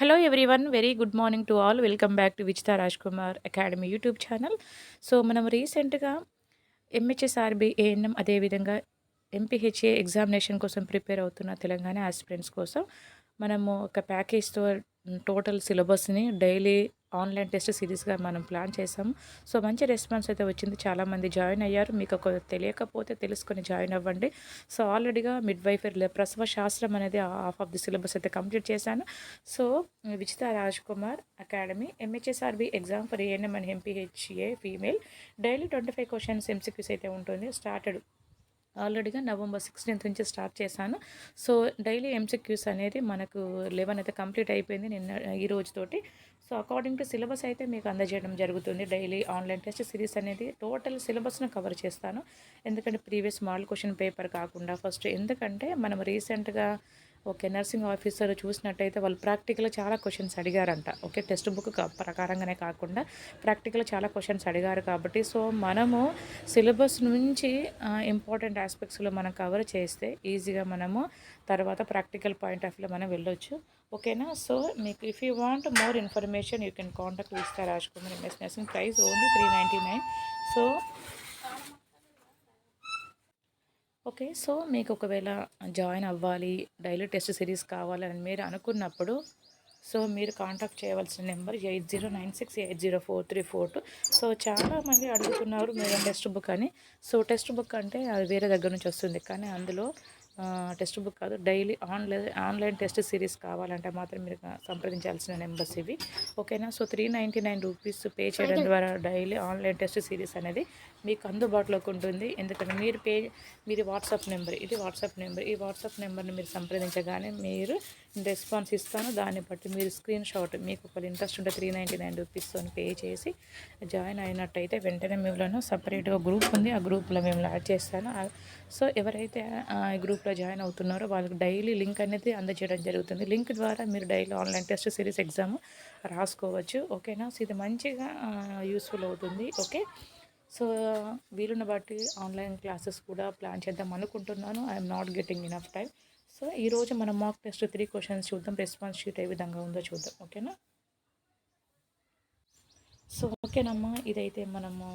Hello everyone very good morning to all welcome back to Vichitha Raj Kumar academy YouTube channel so మనం రీసెంట్గా MHSRB ANM అదేవిధంగా MPHA examination కోసం prepare అవుతున్న Telangana aspirants కోసం మనము ఒక ప్యాకేజ్తో టోటల్ సిలబస్ని డైలీ ఆన్లైన్ టెస్ట్ సిరీస్గా మనం ప్లాన్ చేసాము సో మంచి రెస్పాన్స్ అయితే వచ్చింది. చాలామంది జాయిన్ అయ్యారు. మీకు ఒక తెలియకపోతే తెలుసుకొని జాయిన్ అవ్వండి. సో ఆల్రెడీగా మిడ్ వైఫర్ ప్రసవ శాస్త్రం అనేది హాఫ్ ఆఫ్ ది సిలబస్ అయితే కంప్లీట్ చేశాను. So Vijitha Raj Kumar academy MHSRB exam for ANM and MPHA female. Daily twenty five questions MCQs అయితే ఉంటుంది. స్టార్టెడ్ ఆల్రెడీగా నవంబర్ సిక్స్టీన్త్ నుంచి స్టార్ట్ చేశాను. సో డైలీ ఎంసీక్యూస్ అనేది మనకు లెవెన్ అయితే కంప్లీట్ అయిపోయింది. నిన్న ఈ రోజుతోటి సో అకార్డింగ్ టు సిలబస్ అయితే మీకు అందజేయడం జరుగుతుంది. డైలీ ఆన్లైన్ టెస్ట్ సిరీస్ అనేది టోటల్ సిలబస్ను కవర్ చేస్తాను. ఎందుకంటే ప్రీవియస్ మోడల్ క్వశ్చన్ పేపర్ కాకుండా ఫస్ట్ ఎందుకంటే మనం రీసెంట్గా ఓకే నర్సింగ్ ఆఫీసర్ చూసినట్టయితే వాళ్ళు ప్రాక్టికల్ చాలా క్వశ్చన్స్ అడిగారంట. ఓకే టెక్స్ట్ బుక్ ప్రకారంగానే కాకుండా ప్రాక్టికల్ చాలా క్వశ్చన్స్ అడిగారు కాబట్టి సో మనము సిలబస్ నుంచి ఇంపార్టెంట్ ఆస్పెక్ట్స్లో మనం కవర్ చేస్తే ఈజీగా మనము తర్వాత ప్రాక్టికల్ పాయింట్ ఆఫ్ వ్యూలో మనం వెళ్ళొచ్చు. ఓకేనా? సో మీకు if you want more information you can contact Vista Raj Kumar MS nursing price only three ninety nine so okay. So మీకు ఒకవేళ జాయిన్ అవ్వాలి డైలీ టెస్ట్ సిరీస్ కావాలని మీరు అనుకున్నప్పుడు సో మీరు కాంటాక్ట్ చేయవలసిన number eight zero nine six eight zero four three four two. So చాలామంది అడుగుతున్నారు మీరు టెక్స్ట్ బుక్ అని. సో టెక్స్ట్ బుక్ అంటే అది వేరే దగ్గర నుంచి వస్తుంది. కానీ అందులో టెక్స్ట్ బుక్ కాదు daily online online test series కావాలంటే మాత్రం మీరు సంప్రదించాల్సిన నెంబర్స్ ఇవి. ఓకేనా? So three ninety nine rupees pay చేయడం ద్వారా డైలీ ఆన్లైన్ టెస్ట్ సిరీస్ అనేది మీకు అందుబాటులోకి ఉంటుంది. ఎందుకంటే మీరు పే మీది వాట్సాప్ నెంబర్ ఇది వాట్సాప్ నెంబర్ ఈ వాట్సాప్ నెంబర్ని మీరు సంప్రదించగానే మీరు రెస్పాన్స్ ఇస్తాను. దాన్ని బట్టి మీరు స్క్రీన్ షాట్ మీకు ఒకవేళ ఇంట్రెస్ట్ ఉంటే త్రీ నైంటీ నైన్ రూపీస్తో పే చేసి జాయిన్ అయినట్టయితే వెంటనే మిమ్మల్ని సపరేట్గా గ్రూప్ ఉంది. ఆ గ్రూప్లో మేము యాడ్ చేస్తాను. సో ఎవరైతే ఈ గ్రూప్లో జాయిన్ అవుతున్నారో వాళ్ళకి డైలీ లింక్ అనేది అందజేయడం జరుగుతుంది. లింక్ ద్వారా మీరు daily online test series exam రాసుకోవచ్చు. ఓకేనా? సో ఇది మంచిగా యూస్ఫుల్ అవుతుంది. ఓకే? సో వీలున్న బట్టి ఆన్లైన్ క్లాసెస్ కూడా ప్లాన్ చేద్దాం అనుకుంటున్నాను. I'm not getting enough time. So ఈరోజు మనం మాక్ టెస్ట్ త్రీ క్వశ్చన్స్ చూద్దాం. రెస్పాన్స్ షీట్ ఏ విధంగా ఉందో చూద్దాం. ఓకేనా? సో ఓకేనమ్మా. ఇదైతే మనము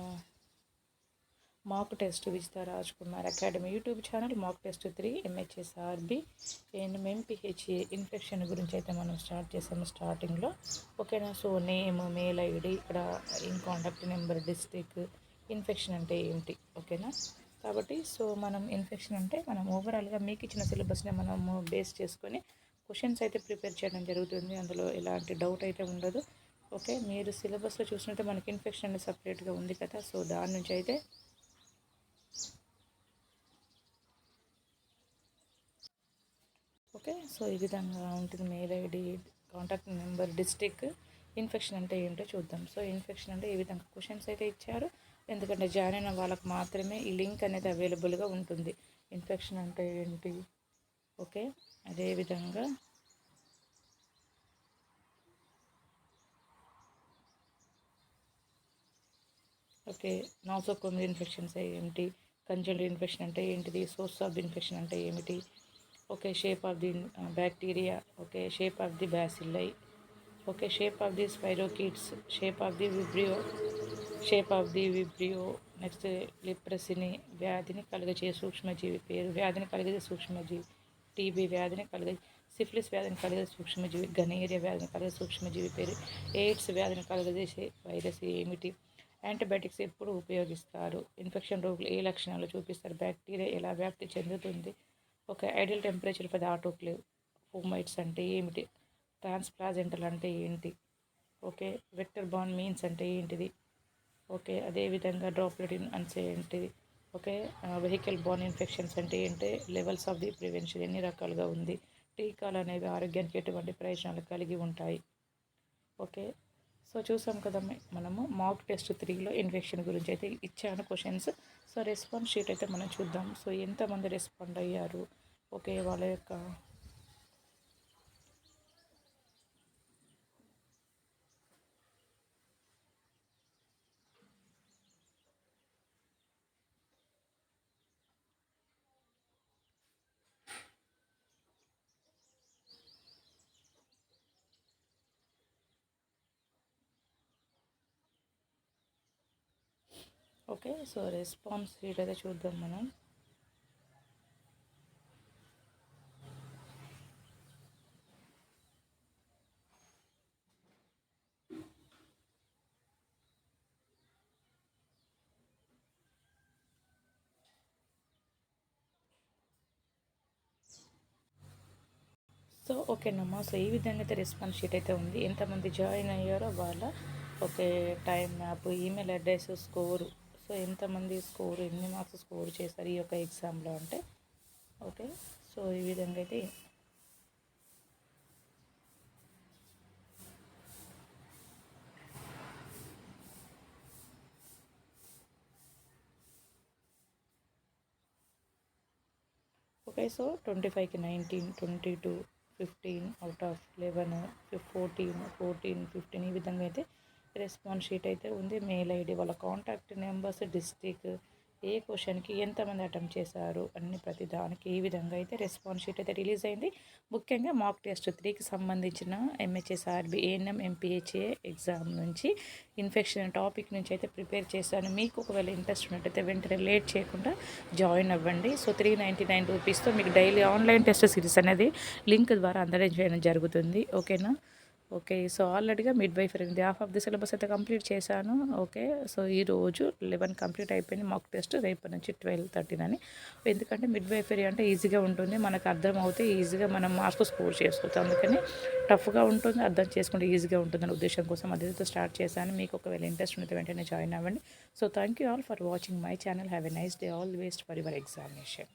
mock test Vijitha Raj Kumar academy YouTube channel mock test three MHSRB MPHA infection గురించి అయితే మనం స్టార్ట్ చేసాము స్టార్టింగ్లో ఓకేనా సో నేమ్ మెయిల్ ఐడి ఇక్కడ in contact number district infection అంటే ఏంటి? ఓకేనా కాబట్టి సో మనం ఇన్ఫెక్షన్ అంటే మనం ఓవరాల్గా మీకు ఇచ్చిన సిలబస్ని మనము బేస్ చేసుకొని క్వశ్చన్స్ అయితే ప్రిపేర్ చేయడం జరుగుతుంది. అందులో ఎలాంటి డౌట్ అయితే ఉండదు. ఓకే మీరు సిలబస్లో చూసినట్టే మనకి ఇన్ఫెక్షన్ అనేది సపరేట్గా ఉంది కదా? సో దాని నుంచి అయితే ఓకే. సో ఈ విధంగా ఉంటుంది mail ID contact number district infection అంటే ఏంటో చూద్దాం. సో ఇన్ఫెక్షన్ అంటే ఈ విధంగా క్వశ్చన్స్ అయితే ఇచ్చారు. ఎందుకంటే జాయిన్ అయిన వాళ్ళకు మాత్రమే ఈ లింక్ అనేది అవైలబుల్గా ఉంటుంది. ఇన్ఫెక్షన్ అంటే ఏంటి? ఓకే. అదేవిధంగా ఓకే. నాసోకోమిల్ ఇన్ఫెక్షన్స్ ఏంటి? కంజల్ ఇన్ఫెక్షన్ అంటే ఏంటిది? సోర్స్ ఆఫ్ ఇన్ఫెక్షన్ అంటే ఏమిటి? Okay shape of the bacteria okay shape of the bacilli okay shape of the spirochetes shape of the vibrio shape of the vibrio next లిప్రసిని వ్యాధిని కలిగజే సూక్ష్మజీవి పేరు వ్యాధిని కలిగే సూక్ష్మజీవి టీబీ వ్యాధిని కలిగే సిఫిలిస్ వ్యాధిని కలిగే సూక్ష్మజీవి గనేరియా వ్యాధిని కలిగే సూక్ష్మజీవి పేరు ఎయిడ్స్ వ్యాధిని కలుగజేసే వైరస్ ఏమిటి? యాంటీబయాటిక్స్ ఎప్పుడు ఉపయోగిస్తారు? ఇన్ఫెక్షన్ రోగులు ఏ లక్షణాలు చూపిస్తారు? బ్యాక్టీరియా ఎలా వ్యాప్తి చెందుతుంది? ఒక ideal temperature for the autoclave fomites అంటే ఏమిటి? ట్రాన్స్ప్లాజెంటల్ అంటే ఏంటి? ఓకే వెక్టర్ బాన్ మీన్స్ అంటే ఏంటిది? ఓకే అదేవిధంగా డ్రాప్లెట్ అంటే ఏంటిది? ఓకే వెహికల్ బాన్ ఇన్ఫెక్షన్స్ అంటే ఏంటి? లెవెల్స్ ఆఫ్ ది ప్రివెన్షన్ ఎన్ని రకాలుగా ఉంది? టీకాలు అనేవి ఆరోగ్యానికి ఎటువంటి ప్రయోజనాలు కలిగి ఉంటాయి? ఓకే సో చూసాం కదా మనము మాక్ టెస్ట్ త్రీలో ఇన్ఫెక్షన్ గురించి అయితే ఇచ్చాను క్వశ్చన్స్. సో రెస్పాన్స్ షీట్ అయితే మనం చూద్దాం. సో ఎంతమంది రెస్పాండ్ అయ్యారు? ओके वाले का। ओके सो रेस्पॉन्स रेट चूदा मैं సో ఓకేనమ్మా సో ఈ విధంగా అయితే రెస్పాన్స్ షీట్ అయితే ఉంది. ఎంతమంది జాయిన్ అయ్యారో వాళ్ళ okay time map email address score. So ఎంతమంది స్కోరు ఎన్ని మార్క్స్ స్కోర్ చేశారు ఈ యొక్క ఎగ్జామ్లో అంటే ఓకే. సో ఈ విధంగా అయితే ఓకే సో ట్వంటీ ఫైవ్కి nineteen twenty two. Fifteen out of eleven fourteen fourteen fifteen ఈ విధంగా అయితే రెస్పాన్స్ షీట్ అయితే ఉంది. మెయిల్ ఐడి వాళ్ళ కాంటాక్ట్ నెంబర్స్ డిస్టిక్ ఏ క్వశ్చన్కి ఎంతమంది అటెంప్ట్ చేశారు అన్ని ప్రతి దానికి ఏ విధంగా అయితే రెస్పాన్స్ షీట్ అయితే రిలీజ్ అయింది. ముఖ్యంగా మాక్ టెస్ట్ త్రీకి సంబంధించిన ఎంహెచ్ఎస్ఆర్బి ఏఎన్ఎం ఎంపీహెచ్ఏ ఎగ్జామ్ నుంచి ఇన్ఫెక్షన్ టాపిక్ నుంచి అయితే ప్రిపేర్ చేశాను. మీకు ఒకవేళ ఇంట్రెస్ట్ ఉన్నట్టయితే వెంటనే లేట్ చేయకుండా జాయిన్ అవ్వండి. సో త్రీ నైంటీ నైన్ రూపీస్తో మీకు డైలీ ఆన్లైన్ టెస్ట్ సిరీస్ అనేది లింక్ ద్వారా అందడం చేయడం జరుగుతుంది. ఓకేనా? ఓకే సో ఆల్రెడీగా మిడ్ వైఫ్ ఉంది హాఫ్ ఆఫ్ ది సిలబస్ అయితే కంప్లీట్ చేశాను. ఓకే సో ఈ రోజు లెవెన్ కంప్లీట్ అయిపోయింది. మాక్ టెస్ట్ రేపు నుంచి ట్వెల్వ్ థర్టీన్ అని. ఎందుకంటే మిడ్ వైఫరీ అంటే ఈజీగా ఉంటుంది. మనకు అర్థం అవుతే ఈజీగా మనం మార్క్స్ స్కోర్ చేసుకోవచ్చు. అందుకని టఫ్గా ఉంటుంది అర్థం చేసుకుంటే ఈజీగా ఉంటుందని ఉద్దేశం కోసం అదే స్టార్ట్ చేశాను. మీకు ఒకవేళ ఇంట్రెస్ట్ ఉంటే వెంటనే జాయిన్ అవ్వండి. So thank you all for watching my channel have a nice day all best for your examination